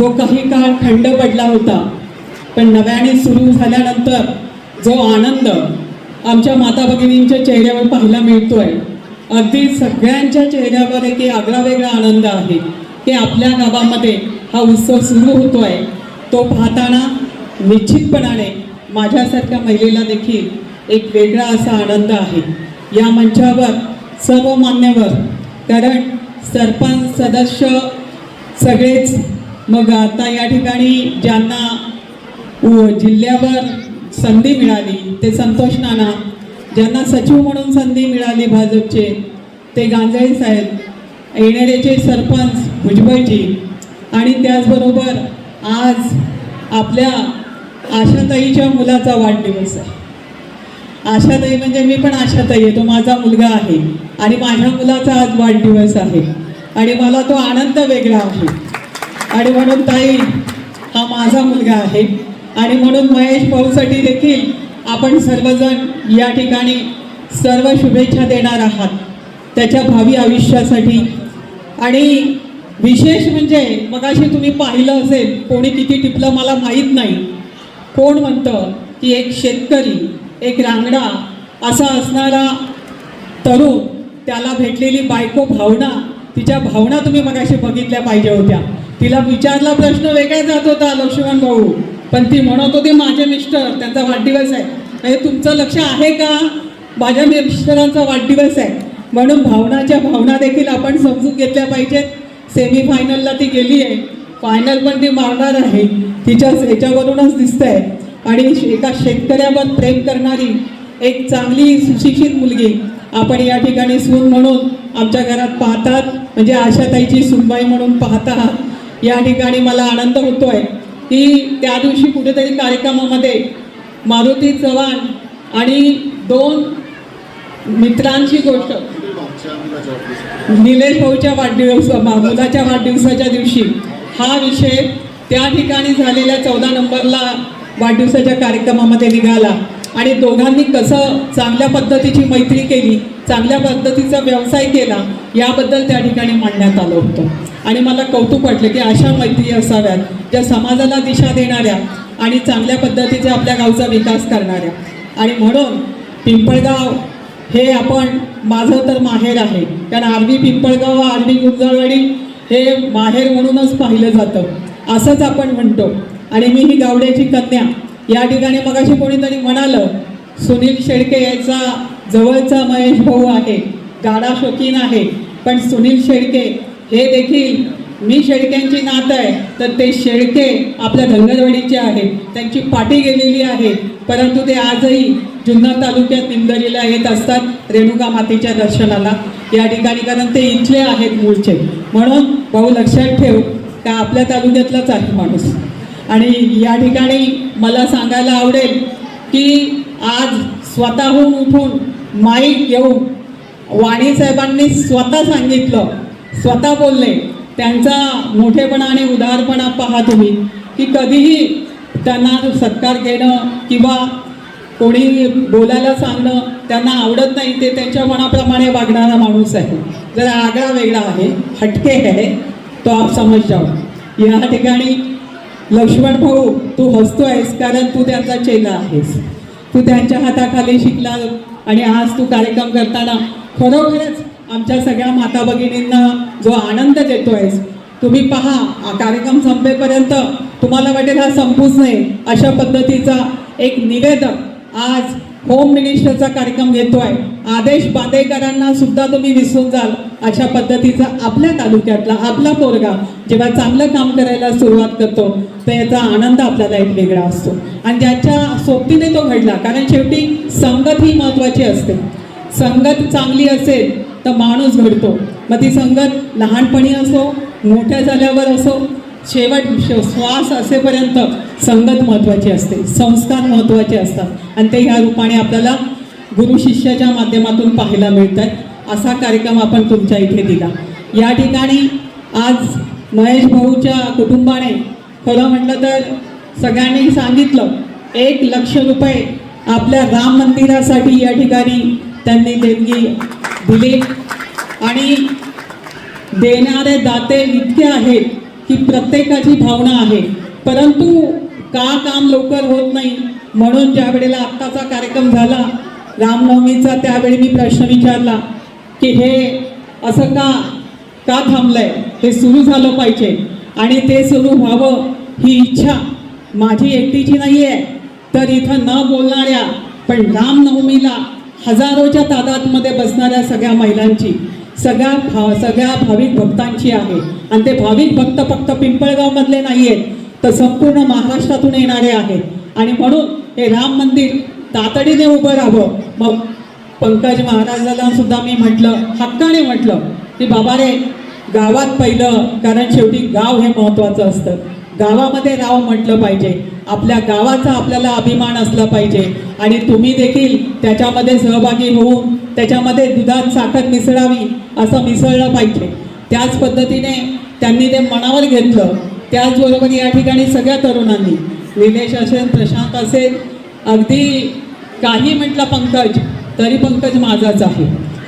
जो काही काळ खंड पडला होता पण नव्याने सुरू झाल्यानंतर जो आनंद आमच्या माता भगिनींच्या चेहऱ्यावर पाहायला मिळतोय अगदी सगळ्यांच्या चेहऱ्यावर एक आगळा वेगळा आनंद आहे की आपल्या गावामध्ये हा उत्सव सुरू होतोय. तो पाहताना निश्चितपणाने माझ्यासारख्या महिलेला देखील एक वेगळा असा आनंद आहे. या मंचावर सर्व मान्यवर कारण सरपंच सदस्य सगळेच मग आता या ठिकाणी ज्यांना जिल्ह्यावर संधी मिळाली ते संतोष नाना ज्यांना सचिव म्हणून संधी मिळाली भाजपचे ते गांजळे साहेब येणाऱ्याचे सरपंच भुजबळजी आणि त्याचबरोबर आज आपल्या आशाताईच्या मुलाचा वाढदिवस आहे. आशाताई म्हणजे मी पण आशाताई आहे तो माझा मुलगा आहे आणि माझ्या मुलाचा आज वाढदिवस आहे आणि मला तो आनंद वेगळा आहे. आणि म्हणून ताई हा माझा मुलगा आहे. आणि म्हणून महेश भाऊसाठी देखील आपण सर्वजण या ठिकाणी सर्व शुभेच्छा देणार आहात. त्याच्या भावी आयुष्यासाठी. आणि विशेष म्हणजे मगाशी तुम्ही पाहिलं असेल कोणी किती टिपलं मला माहीत नाही. कोण म्हणतं की एक शेतकरी एक रांगडा असा असणारा तरुण त्याला भेटलेली बायको भावना तिच्या भावना तुम्ही मगाशी बघितल्या पाहिजे होत्या. तिला विचारला प्रश्न वेगळा जात होता लक्ष्मण भाऊ. पण ती म्हणत होती माझे मिस्टर त्यांचा वाढदिवस आहे. म्हणजे तुमचं लक्ष आहे का? माझ्या मिस्टरांचा वाढदिवस आहे. म्हणून भावनाच्या भावना देखील आपण समजून घेतल्या पाहिजेत. सेमीफायनलला ती गेली आहे. फायनल पण ती मारणार आहे. तिच्या ह्याच्यावरूनच दिसतंय. आणि एका शेतकऱ्यावर प्रेम करणारी एक चांगली सुशिक्षित मुलगी आपण या ठिकाणी सून म्हणून आमच्या घरात पाहतात. म्हणजे आशाताईची सुनबाई म्हणून पाहतात या ठिकाणी मला आनंद होतोय की त्या दिवशी कुठेतरी कार्यक्रमामध्ये मारुती चव्हाण आणि दोन मित्रांची गोष्ट. निलेश भाऊच्या वाढदिवस मुलाच्या वाढदिवसाच्या दिवशी. हा विषय त्या ठिकाणी झालेल्या चौदा नंबरला वाढदिवसाच्या कार्यक्रमामध्ये निघाला. आणि दोघांनी कसं चांगल्या पद्धतीची मैत्री केली चांगल्या पद्धतीचा व्यवसाय केला याबद्दल त्या ठिकाणी मांडण्यात आलं होतं. आणि मला कौतुक वाटलं की अशा मैत्री असाव्यात ज्या समाजाला दिशा देणाऱ्या आणि चांगल्या पद्धतीचे आपल्या गावचा विकास करणाऱ्या. आणि म्हणून पिंपळगाव हे आपण माझं तर माहेर आहे. कारण आरवी पिंपळगाव आरवी गुंजाळवाडी हे माहेर म्हणूनच पाहिलं जातं. असंच आपण म्हणतो. आणि मी ही गावड्याची कन्या. या ठिकाणी मगाशी कोणीतरी म्हणालं सुनील शेळके याचा जवळचा महेश भाऊ आहे. गाडा शौकीन आहे. पण सुनील शेळके हे देखील मी शेळक्यांची नात आहे. तर ते शेळके आपल्या धनगरवाडीचे आहेत. त्यांची पाठी गेलेली आहे. परंतु ते आजही जुन्नर तालुक्यात निंदरीला येत असतात रेणुका मातेच्या दर्शनाला. या ठिकाणी कारण ते इथले आहेत मूळचे. म्हणून भाऊ लक्षात ठेव का आपल्या तालुक्यातलाच आहे माणूस. आणि या ठिकाणी मला सांगायला आवडेल की आज स्वतःहून उठून माईक घेऊन वाणीसाहेबांनी स्वतः सांगितलं स्वतः बोलले. त्यांचा मोठेपणा आणि उदारपणा पहा तुम्ही की कधीही त्यांना सत्कार घेणं किंवा कोणी बोलायला सांगणं त्यांना आवडत नाही ते त्यांच्या मनाप्रमाणे वागणारा माणूस आहे. जरा आगळा वेगळा आहे हटके आहे तो आप समज जाओ या ठिकाणी लक्ष्मण भाऊ तू हसतो आहेस कारण तू त्यांचा चेला आहेस. तू त्यांच्या हाताखाली शिकला आणि आज तू कार्यक्रम करताना खरोखरच आमच्या सगळ्या माता भगिनींना जो आनंद देतोय तुम्ही पहा हा कार्यक्रम संपेपर्यंत तुम्हाला वाटेल हा संपूच नाही. अशा पद्धतीचा एक निवेदक आज होम मिनिस्टरचा कार्यक्रम घेतोय. आदेश बांदेकरांना सुद्धा तुम्ही विसरून जाल. अशा पद्धतीचा आपल्या तालुक्यातला आपला पोरगा जेव्हा चांगलं काम करायला सुरुवात करतो तर याचा आनंद आपल्याला एक वेगळा असतो. आणि ज्याच्या सोबतीने तो घडला कारण शेवटी संगत ही महत्त्वाची असते. संगत चांगली असेल तर माणूस घडतो. मग ती संगत लहानपणी असो मोठ्या झाल्यावर असो शेवट श्वास असेपर्यंत संगत महत्त्वाची असते. संस्कार महत्त्वाचे असतात. आणि ते ह्या रूपाने आपल्याला गुरु शिष्याच्या माध्यमातून पाहायला मिळतात. असा कार्यक्रम आपण तुमच्या इथे दिला. या ठिकाणी आज महेश भाऊच्या कुटुंबाने खरं म्हटलं तर सगळ्यांनी सांगितलं एक लक्ष रुपये आपल्या राम मंदिरासाठी या ठिकाणी त्यांनी देणगी दिली. आणि देणारे दाते इतके आहेत की प्रत्येकाची भावना आहे. परंतु का काम लवकर होत नाही? म्हणून ज्या वेळेला आत्ताचा कार्यक्रम झाला रामनवमीचा त्यावेळी मी प्रश्न विचारला की हे असं का का थांबलंय? हे सुरू झालं पाहिजे. आणि ते सुरू व्हावं ही इच्छा माझी एकटीची नाही आहे तर इथं न बोलणाऱ्या पण रामनवमीला हजारोच्या तादादमध्ये बसणाऱ्या सगळ्या महिलांची सगळ्या भा सगळ्या भाविक भक्तांची आहे. आणि ते भाविक भक्त फक्त पिंपळगावमधले नाही आहेत तर संपूर्ण महाराष्ट्रातून येणारे आहेत. आणि म्हणून हे राम मंदिर तातडीने उभं राहावं. मग पंकज महाराजाला सुद्धा मी म्हटलं हक्काने म्हटलं की बाबा रे गावात पहिलं कारण शेवटी गाव हे महत्त्वाचं असतं. गावामध्ये राव म्हटलं पाहिजे. आपल्या गावाचा आपल्याला अभिमान असला पाहिजे. आणि तुम्ही देखील त्याच्यामध्ये सहभागी होऊन त्याच्यामध्ये दुधात साखर मिसळावी असं मिसळलं पाहिजे. त्याच पद्धतीने त्यांनी ते मनावर घेतलं. त्याचबरोबर या ठिकाणी सगळ्या तरुणांनी निलेश असेल प्रशांत असेल अगदी काही म्हटलं पंकज तरी पंकज माझाच आहे.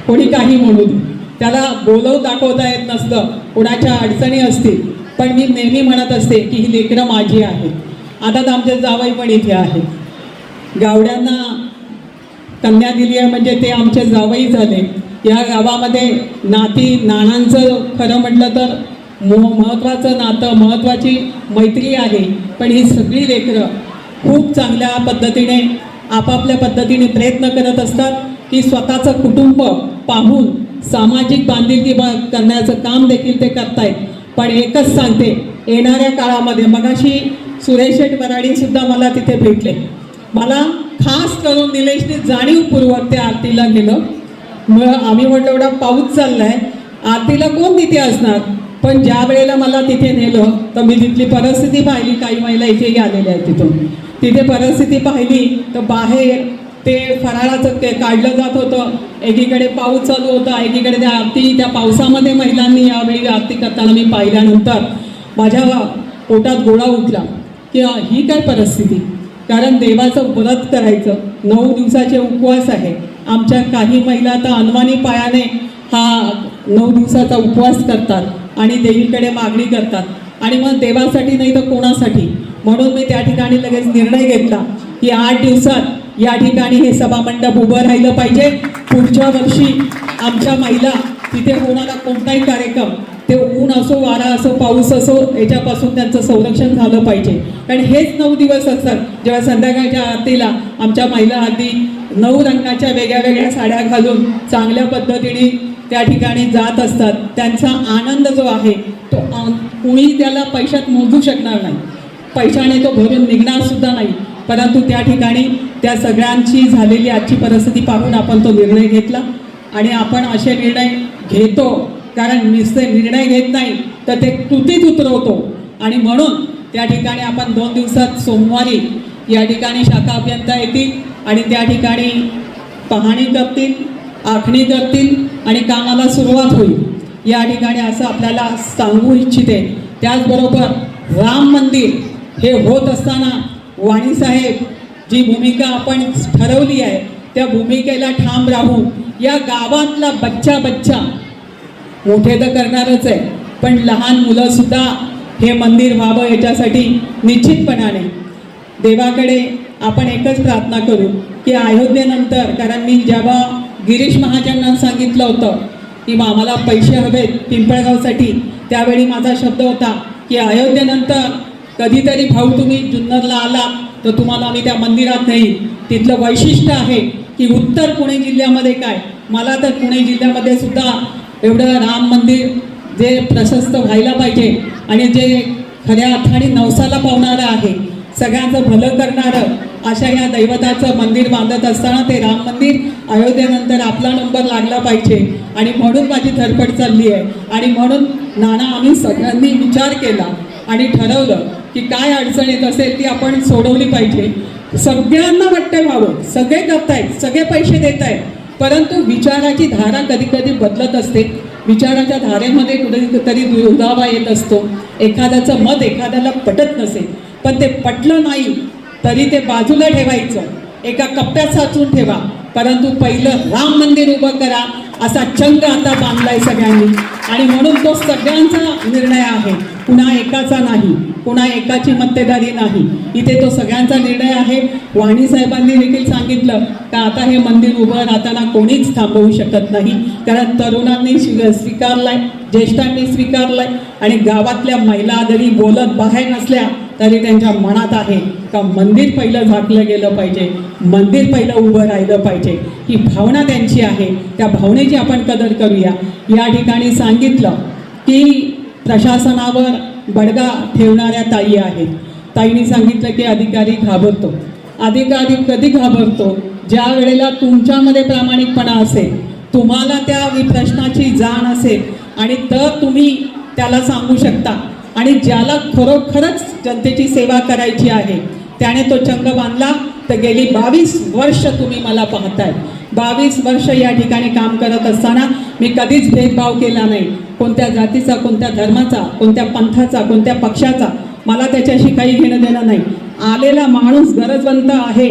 कोणी काही म्हणून त्याला बोलव दाखवता येत नसलं कोणाच्या अडचणी असतील पण मी नेहमी म्हणत असते की ही लेकरं माझी आहेत. आता तर आमचे जावई पण इथे आहेत. गावड्यांना कन्या दिली आहे म्हणजे ते आमचे जावई झाले. या गावामध्ये नाती नानांचं खरं म्हटलं तर मो महत्त्वाचं नातं महत्त्वाची मैत्री आहे. पण ही सगळी लेकरं खूप चांगल्या पद्धतीने आपापल्या पद्धतीने प्रयत्न करत असतात की स्वतःचं कुटुंब पाहून सामाजिक बांधिलकी बा करण्याचं काम देखील ते करतायत. पण एकच सांगते येणाऱ्या काळामध्ये मगाशी सुरेश शेठ सुद्धा मला तिथे भेटले. मला खास करून निलेशने जाणीवपूर्वक त्या आरतीला गेलं. मग आम्ही म्हटलं एवढा पाऊस चाललाय आरतीला कोण तिथे असणार? पण ज्या वेळेला मला तिथे नेलं तर मी तिथली परिस्थिती पाहिली काही महिला इथे आलेल्या आहेत तिथून. तिथे परिस्थिती पाहिली तर बाहेर ते फराळाचं ते काढलं जात होतं. एकीकडे पाऊस चालू होता एकीकडे त्या आरती त्या पावसामध्ये महिलांनी यावेळी आरती करताना मी पाहिल्यानंतर माझ्या पोटात गोळा उठला की ही काय परिस्थिती? कारण देवाचं व्रत करायचं नऊ दिवसाचे उपवास आहे. आमच्या काही महिला तर अनवाणी पायाने हा नऊ दिवसाचा उपवास करतात आणि देवीकडे मागणी करतात. आणि मग देवासाठी नाही तर कोणासाठी? म्हणून मी त्या ठिकाणी लगेच निर्णय घेतला की आठ दिवसात या ठिकाणी हे सभामंडप उभं राहिलं पाहिजे. पुढच्या वर्षी आमच्या महिला तिथे होणारा कोणताही कार्यक्रम ते ऊन असो वारा असो पाऊस असो याच्यापासून त्यांचं संरक्षण झालं पाहिजे. कारण हेच नऊ दिवस असतात. जेव्हा संध्याकाळच्या आरतीला आमच्या महिला आधी नऊ रंगाच्या वेगळ्या वेगळ्या साड्या घालून चांगल्या पद्धतीने त्या ठिकाणी जात असतात. त्यांचा आनंद जो आहे तो कुणी त्याला पैशात मोजू शकणार नाही. पैशाने तो भरून निघणार सुद्धा नाही. परंतु त्या ठिकाणी त्या सगळ्यांची झालेली आजची परिस्थिती पाहून आपण तो निर्णय घेतला. आणि आपण असे निर्णय घेतो कारण निस्ते निर्णय घेत नाही तर ते कृतीत उतरवतो. आणि म्हणून त्या ठिकाणी आपण दोन दिवसात सोमवारी या ठिकाणी शाखा अभियंता येतील आणि त्या ठिकाणी पाहणी करतील आखणी करतील आणि कामाला सुरुवात होईल. या ठिकाणी असं आपल्याला सांगू इच्छिते. त्याचबरोबर राम मंदिर हे होत असताना वाणीसाहेब जी भूमिका आपण ठरवली आहे त्या भूमिकेला ठाम राहून या गावातला बच्चा बच्चा मोठे तर करणारच आहे पण लहान मुलंसुद्धा हे मंदिर व्हावं याच्यासाठी निश्चितपणाने. देवाकडे आपण एकच प्रार्थना करू की अयोध्येनंतर कारण मी जेव्हा गिरीश महाजनांना सांगितलं होतं की मग आम्हाला पैसे हवेत पिंपळगावसाठी त्यावेळी माझा शब्द होता की अयोध्येनंतर कधीतरी भाऊ तुम्ही जुन्नरला आला तर तुम्हाला आम्ही त्या मंदिरात नाही तिथलं वैशिष्ट्य आहे की उत्तर पुणे जिल्ह्यामध्ये काय? मला तर पुणे जिल्ह्यामध्ये सुद्धा एवढं राम मंदिर जे प्रशस्त व्हायला पाहिजे आणि जे खऱ्या अर्थाने नवसाला पावणारं आहे. सगळ्यांचं भलं करणारं अशा या दैवताचं मंदिर बांधत असताना ते राम मंदिर अयोध्येनंतर आपला नंबर लागला पाहिजे. आणि म्हणून माझी धडपड चालली आहे. आणि म्हणून नाना आम्ही सगळ्यांनी विचार केला. आणि ठरवलं की काय अडचण येत असेल ती आपण सोडवली पाहिजे. सगळ्यांना वाटतं व्हावं सगळे करतायत सगळे पैसे देत आहेत परंतु विचाराची धारा कधी कधी बदलत असते. विचाराच्या धारेमध्ये कुठेतरी दुरावा येत असतो. एखाद्याचं मत एखाद्याला पटत नसेल पण ते पटलं नाही तरी ते बाजूला ठेवायचं. एका कप्प्यात साचून ठेवा. परंतु पहिलं राम मंदिर उभं करा. असा चंग आता बांधलाय सगळ्यांनी. आणि म्हणून तो सगळ्यांचा निर्णय आहे. कुणा एकाचा नाही कुणा एकाची मक्तेदारी नाही. इथे तो सगळ्यांचा निर्णय आहे. वाणी साहेबांनी देखील सांगितलं का आता हे मंदिर उभं राहताना कोणीच थांबवू शकत नाही. कारण तरुणांनी स्वीकारलाय ज्येष्ठांनी स्वीकारलाय आणि गावातल्या महिला जरी बोलत बाहेर नसल्या तरी त्यांच्या मनात आहे का मंदिर पहिलं झाकलं गेलं पाहिजे मंदिर पहिलं उभं राहिलं पाहिजे. ही भावना त्यांची आहे. त्या भावनेची आपण कदर करूया. या ठिकाणी सांगितलं की प्रशासनावर बडगा ठेवणाऱ्या ताई आहेत. ताईने सांगितलं की अधिकारी घाबरतो. अधिकारी कधी घाबरतो? ज्या वेळेला तुमच्यामध्ये प्रामाणिकपणा असेल तुम्हाला त्या प्रश्नाची जाण असेल आणि तर तुम्ही त्याला सांगू शकता. आणि ज्याला खरोखरच जनतेची सेवा करायची आहे त्याने तो चंग बांधला. तर गेली बावीस वर्ष तुम्ही मला पाहताय. बावीस वर्ष या ठिकाणी काम करत असताना मी कधीच भेदभाव केला नाही. कोणत्या जातीचा कोणत्या धर्माचा कोणत्या पंथाचा कोणत्या पक्षाचा मला त्याच्याशी काही घेणं देणं नाही. आलेला माणूस गरजवंत आहे.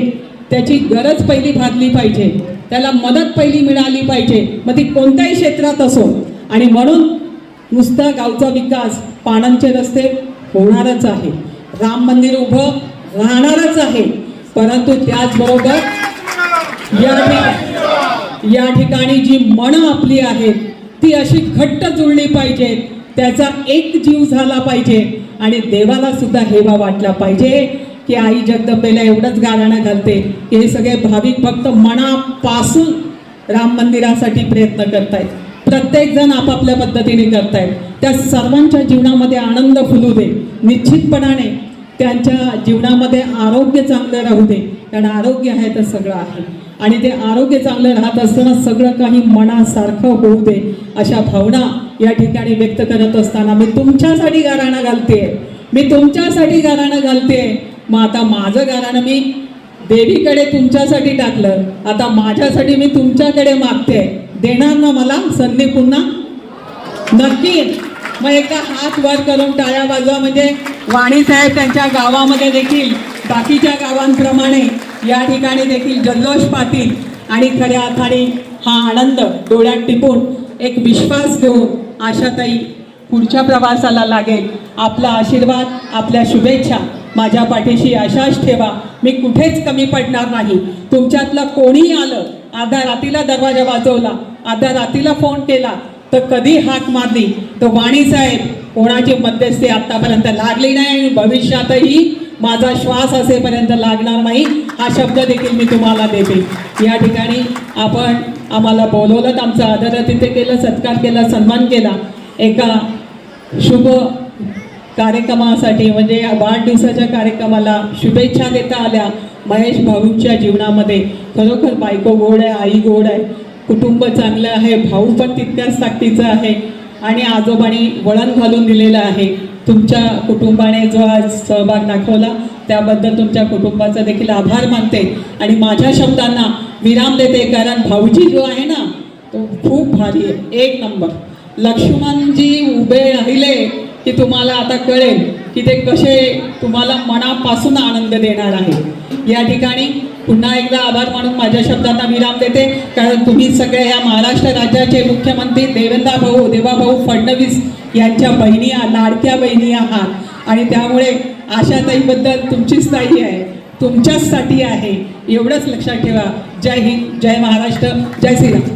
त्याची गरज पहिली भागली पाहिजे. त्याला मदत पहिली मिळाली पाहिजे. मग ती कोणत्याही क्षेत्रात असो. आणि म्हणून नुसता गावचा विकास पानांचे रस्ते होणारच आहे. राम मंदिर उभं राहणारच आहे. परंतु त्याचबरोबर या या ठिकाणी जी मनं आपली आहेत ती अशी घट्ट जुळली पाहिजे. त्याचा एक जीव झाला पाहिजे. आणि देवाला सुद्धा हेवा वाटला पाहिजे की आई जगदंबेला एवढंच गाराणं घालते की हे सगळे भाविक भक्त मनापासून राम मंदिरासाठी प्रयत्न करतायत. प्रत्येक जण आपापल्या पद्धतीने करतायत. त्या सर्वांच्या जीवनामध्ये आनंद फुलू दे. निश्चितपणाने त्यांच्या जीवनामध्ये आरोग्य चांगलं राहू दे. कारण आरोग्य आहे तर सगळं आहे. आणि ते आरोग्य चांगलं राहत असताना सगळं काही मनासारखं होऊ दे अशा भावना या ठिकाणी व्यक्त करत असताना मी तुमच्यासाठी गाराणं घालते मी तुमच्यासाठी गाराणं घालते मग आता माझं गाराणं मी देवीकडे तुमच्यासाठी टाकलं. आता माझ्यासाठी मी तुमच्याकडे मागते देणार ना मला? संधी पुन्हा? नक्की. मग एकदा हात वर करून टाळ्या वाजवा. म्हणजे वाणी साहेब त्यांच्या गावामध्ये देखील बाकीच्या गावांप्रमाणे या ठिकाणी देखील जल्लोष पातील आणि खऱ्या अर्थाने हा आनंद डोळ्यात टिपून एक विश्वास घेऊन आशाताई पुढच्या प्रवासाला लागेल. आपला आशीर्वाद आपल्या शुभेच्छा माझ्या पाठीशी अशाच ठेवा. मी कुठेच कमी पडणार नाही. तुमच्यातलं कोणीही आलं अर्ध्या रातीला दरवाजा वाजवला अर्ध्या रातीला फोन केला तर कधी हाक मारली? तर वाणीसाहेब कोणाची मध्यस्थी आत्तापर्यंत लागली नाही आणि भविष्यातही माझा श्वास असेपर्यंत लागणार नाही हा शब्द देखील मी तुम्हाला देते. या ठिकाणी आपण आम्हाला बोलवलं आमचा आदर तिथे केलं सत्कार केला सन्मान केला. एका शुभ कार्यक्रमासाठी म्हणजे या वाढदिवसाच्या कार्यक्रमाला शुभेच्छा देता आल्या महेश भाऊंच्या जीवनामध्ये. खरोखर बायको गोड आहे आई गोड आहे. कुटुंब चांगलं आहे भाऊ पण तितक्याच ताकदीचं आहे. आणि आजोबांनी वळण घालून दिलेलं आहे. तुमच्या कुटुंबाने जो आज सहभाग दाखवला त्याबद्दल तुमच्या कुटुंबाचा देखील आभार मानते. आणि माझ्या शब्दांना विराम देते कारण भाऊजी जो आहे ना तो खूप भारी आहे. एक नंबर. लक्ष्मणजी उभे राहिले. की तुम्हाला आता कळेल की ते कसे तुम्हाला मनापासून आनंद देणार आहे. या ठिकाणी पुन्हा एकदा आभार मानून माझ्या शब्दांना विराम देते. कारण तुम्ही सगळे या महाराष्ट्र राज्याचे मुख्यमंत्री देवेंद्र भाऊ देवाभाऊ फडणवीस यांच्या बहिणी लाडक्या बहिणी आहात. आणि त्यामुळे आशाताईबद्दल तुमचीच ताई आहे तुमच्याचसाठी आहे. एवढंच लक्षात ठेवा. जय हिंद जय महाराष्ट्र जय श्रीराम.